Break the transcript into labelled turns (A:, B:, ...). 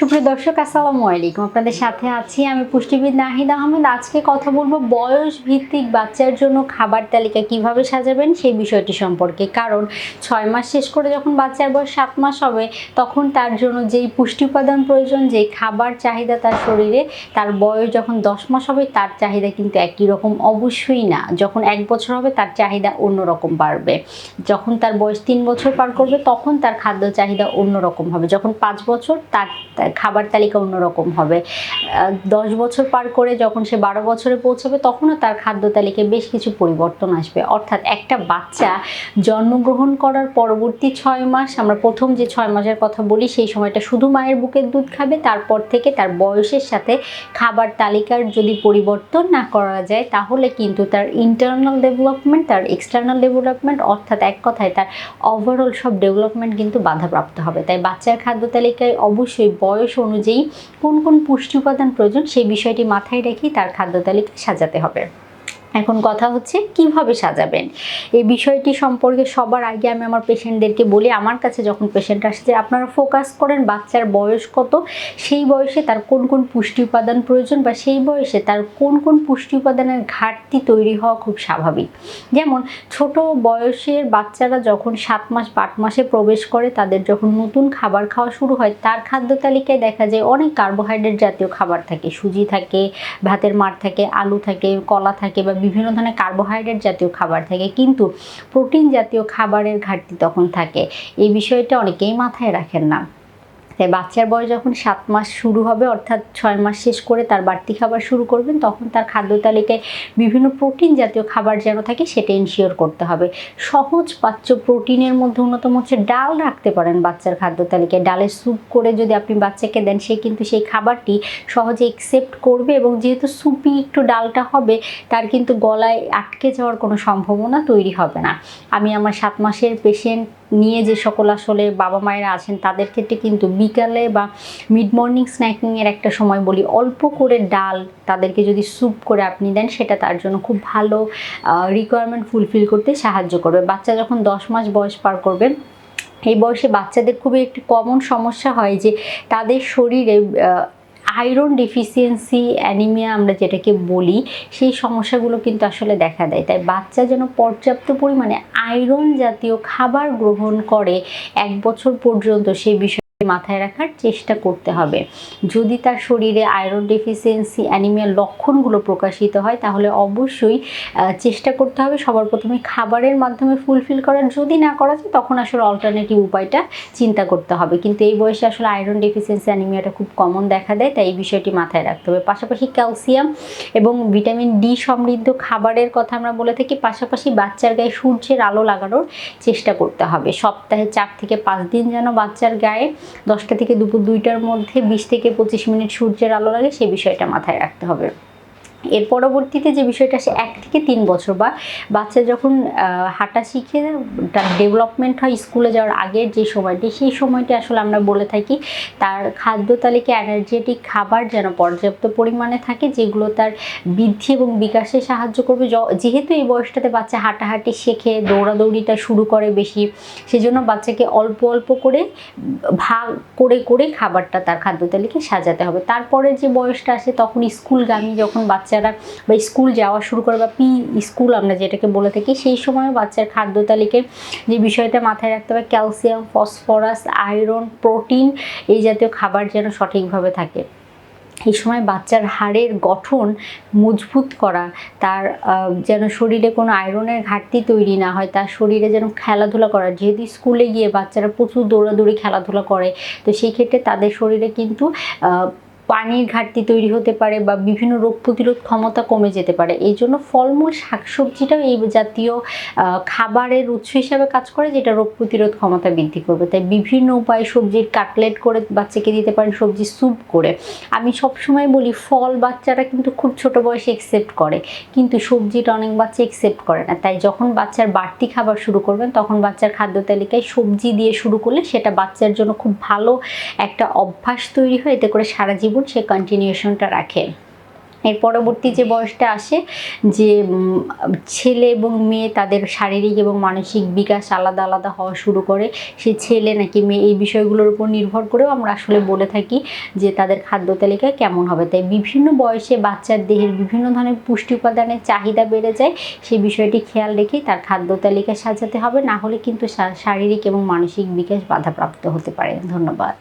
A: সুপ্রিয় দর্শক, আসসালামু আলাইকুম। আপনাদের সাথে আছি আমি পুষ্টিবিদ নাহিদ আহমেদ। আজকে কথা বলব বয়স ভিত্তিক বাচ্চার জন্য খাবার তালিকা কীভাবে সাজাবেন সেই বিষয়টি সম্পর্কে। কারণ ছয় মাস শেষ করে যখন বাচ্চার বয়স সাত মাস হবে, তখন তার জন্য যেই পুষ্টি উপাদান প্রয়োজন, যেই খাবার চাহিদা তার শরীরে, তার বয়স যখন দশ মাস হবে, তার চাহিদা কিন্তু একই রকম। অবশ্যই না, যখন এক বছর হবে, তার চাহিদা অন্যরকম বাড়বে। যখন তার বয়স তিন বছর পার করবে, তখন তার খাদ্য চাহিদা অন্যরকম হবে। যখন পাঁচ বছর, তার খাবার তালিকা অন্যরকম হবে। দশ বছর পার করে যখন সে বারো বছরে পৌঁছাবে, তখনও তার খাদ্য তালিকায় বেশ কিছু পরিবর্তন আসবে। অর্থাৎ একটা বাচ্চা জন্মগ্রহণ করার পরবর্তী ছয় মাস, আমরা প্রথম যে ছয় মাসের কথা বলি, সেই সময়টা শুধু মায়ের বুকের দুধ খাবে, তারপর থেকে তার বয়সের সাথে খাবার তালিকার যদি পরিবর্তন না করা যায়, তাহলে কিন্তু তার ইন্টারনাল ডেভেলপমেন্ট তার এক্সটার্নাল ডেভেলপমেন্ট অর্থাৎ এক কথায় তার ওভারঅল সব ডেভেলপমেন্ট কিন্তু বাধাপ্রাপ্ত হবে। তাই বাচ্চার খাদ্য তালিকায় অবশ্যই বয়স অনুযায়ী কোন কোন পুষ্টি উপাদান প্রয়োজন, সেই বিষয়টি মাথায় রেখেই তার খাদ্য তালিকা সাজাতে হবে। এখন কথা হচ্ছে কীভাবে সাজাবেন? এই বিষয়টি সম্পর্কে সবার আগে আমি আমার পেশেন্টদেরকে বলি, আমার কাছে যখন পেশেন্ট আসে যে আপনারা ফোকাস করেন বাচ্চার বয়স কত, সেই বয়সে তার কোন কোন পুষ্টি উপাদান প্রয়োজন বা সেই বয়সে তার কোন কোন পুষ্টি উপাদানের ঘাটতি তৈরি হওয়া খুব স্বাভাবিক। যেমন ছোট বয়সের বাচ্চারা যখন সাত মাস আট মাসে প্রবেশ করে, তাদের যখন নতুন খাবার খাওয়া শুরু হয়, তার খাদ্য তালিকায় দেখা যায় অনেক কার্বোহাইড্রেট জাতীয় খাবার থাকে। সুজি থাকে, ভাতের মার থাকে, আলু থাকে, কলা থাকে বা বিভিন্ন ধরনের কার্বোহাইড্রেট জাতীয় খাবার থাকে, কিন্তু প্রোটিন জাতীয় খাবারের ঘাটতি তখন থাকে। এই বিষয়টা অনেকেই মাথায় রাখেন না। তাই বাচ্চার বয়স যখন সাত মাস শুরু হবে, অর্থাৎ ছয় মাস শেষ করে তার বাড়তি খাবার শুরু করবেন, তখন তার খাদ্য তালিকায় বিভিন্ন প্রোটিন জাতীয় খাবার যেন থাকে সেটা ইনশিওর করতে হবে। সহজ পাচ্য প্রোটিনের মধ্যে অন্যতম হচ্ছে ডাল রাখতে পারেন বাচ্চার খাদ্য তালিকায়। ডালের স্যুপ করে যদি আপনি বাচ্চাকে দেন, সে কিন্তু সেই খাবারটি সহজে একসেপ্ট করবে এবং যেহেতু সুপি একটু ডালটা হবে, তার কিন্তু গলায় আটকে যাওয়ার কোনো সম্ভাবনা তৈরি হবে না। আমি আমার সাত মাসের পেশেন্ট নিয়ে যে সকল আসলে বাবা মায়েরা আছেন, তাদের ক্ষেত্রে কিন্তু বিকালে বা মিড মর্নিং স্ন্যাকিংয়ের একটা সময় বলি, অল্প করে ডাল তাদেরকে যদি স্যুপ করে আপনি দেন, সেটা তার জন্য খুব ভালো রিকোয়ারমেন্ট ফুলফিল করতে সাহায্য করবে। বাচ্চা যখন দশ মাস বয়স পার করবে, এই বয়সে বাচ্চাদের খুবই একটি কমন সমস্যা হয় যে তাদের শরীরে আয়রন ডেফিসিয়েন্সি অ্যানিমিয়া আমরা যেটাকে বলি, সেই সমস্যাগুলো কিন্তু আসলে দেখা দেয়। তাই বাচ্চা যেন পর্যাপ্ত পরিমাণে আয়রন জাতীয় খাবার গ্রহণ করে এক বছর পর্যন্ত সেই বিষয়ে মাথায় রাখার চেষ্টা করতে হবে। যদি তার শরীরে আয়রন ডেফিসিয়েন্সি অ্যানিমিয়ার লক্ষণগুলো প্রকাশিত হয়, তাহলে অবশ্যই চেষ্টা করতে হবে সবার প্রথমে খাবারের মাধ্যমে ফুলফিল করার। যদি না করা যায়, তখন আসলে অল্টারনেটিভ উপায়টা চিন্তা করতে হবে। কিন্তু এই বয়সে আসলে আয়রন ডেফিসিয়েন্সি অ্যানিমিয়াটা খুব কমন দেখা দেয়, তাই এই বিষয়টি মাথায় রাখতে হবে। পাশাপাশি ক্যালসিয়াম এবং ভিটামিন ডি সমৃদ্ধ খাবারের কথা আমরা বলে থাকি, পাশাপাশি বাচ্চার গায়ে সূর্যের আলো লাগানোর চেষ্টা করতে হবে। সপ্তাহে চার থেকে পাঁচ দিন যেন বাচ্চার গায়ে দশটা থেকে দুপুর দুইটার মধ্যে বিশ থেকে পঁচিশ মিনিট সূর্যের আলো লাগে সে বিষয়টা মাথায় রাখতে হবে। এর পরবর্তীতে যে বিষয়টা সে এক থেকে তিন বছর বা বাচ্চা যখন হাঁটা শিখে তার ডেভেলপমেন্ট হয় স্কুলে যাওয়ার আগের যে সময়টি, সেই সময়টি আসলে আমরা বলে থাকি তার খাদ্য তালিকায় এনার্জেটিক খাবার যেন পর্যাপ্ত পরিমাণে থাকে, যেগুলো তার বৃদ্ধি এবং বিকাশে সাহায্য করবে। যেহেতু এই বয়সটাতে বাচ্চা হাঁটাহাঁটি শেখে, দৌড়াদৌড়িটা শুরু করে বেশি, সেজন্য বাচ্চাকে অল্প অল্প করে ভাগ করে করে খাবারটা তার খাদ্য তালিকায় সাজাতে হবে। তারপরে যে বয়সটা আসে, তখন স্কুলগামী যখন বাচ্চারা বা স্কুল যাওয়া শুরু করে বা পি স্কুল আমরা যেটাকে বলে থাকি, সেই সময় বাচ্চার খাদ্য তালিকায় যে বিষয়টা মাথায় রাখতে হবে, ক্যালসিয়াম, ফসফরাস, আয়রন, প্রোটিন এই জাতীয় খাবার যেন সঠিকভাবে থাকে। এই সময় বাচ্চার হাড়ের গঠন মজবুত করা, তার যেন শরীরে কোনো আয়রনের ঘাটতি তৈরি না হয়, তার শরীরে যেন খেলাধুলা করা। যেহেতু স্কুলে গিয়ে বাচ্চারা প্রচুর দৌড়াদৌড়ি, খেলাধুলা করে, তো সেই ক্ষেত্রে তাদের শরীরে কিন্তু পানির ঘাটতি তৈরি হতে পারে বা বিভিন্ন রোগ প্রতিরোধ ক্ষমতা কমে যেতে পারে। এই জন্য ফলমূল, শাকসবজিটাও এই জাতীয় খাবারের উৎস হিসাবে কাজ করে যেটা রোগ প্রতিরোধ ক্ষমতা বৃদ্ধি করবে। তাই বিভিন্ন উপায়ে সবজির কাটলেট করে বাচ্চাকে দিতে পারেন সবজি স্যুপ করে। আমি সবসময় বলি, ফল বাচ্চারা কিন্তু খুব ছোট বয়সে একসেপ্ট করে। কিন্তু সবজিটা অনেক বাচ্চা একসেপ্ট করে না। তাই যখন বাচ্চার বাড়তি খাবার শুরু করবেন, তখন বাচ্চার খাদ্য তালিকায় সবজি দিয়ে শুরু করলে সেটা বাচ্চার জন্য খুব ভালো একটা অভ্যাস তৈরি হয়। এতে করে সারা জীবন সে কন্টিনিউশনটা রাখে। এর পরবর্তী যে বয়সটা আসে, যে ছেলে এবং মেয়ে তাদের শারীরিক এবং মানসিক বিকাশ আলাদা আলাদা হওয়া শুরু করে, সে ছেলে নাকি মেয়ে, এই বিষয়গুলোর উপর নির্ভর করেও আমরা আসলে বলে থাকি যে তাদের খাদ্য তালিকা কেমন হবে। তাই বিভিন্ন বয়সে বাচ্চার দেহের বিভিন্ন ধরনের পুষ্টি উপাদানের চাহিদা বেড়ে যায় সেই বিষয়টি খেয়াল রেখে তার খাদ্য তালিকা সাজাতে হবে, না হলে কিন্তু শারীরিক এবং মানসিক বিকাশ বাধাপ্রাপ্ত হতে পারে। ধন্যবাদ।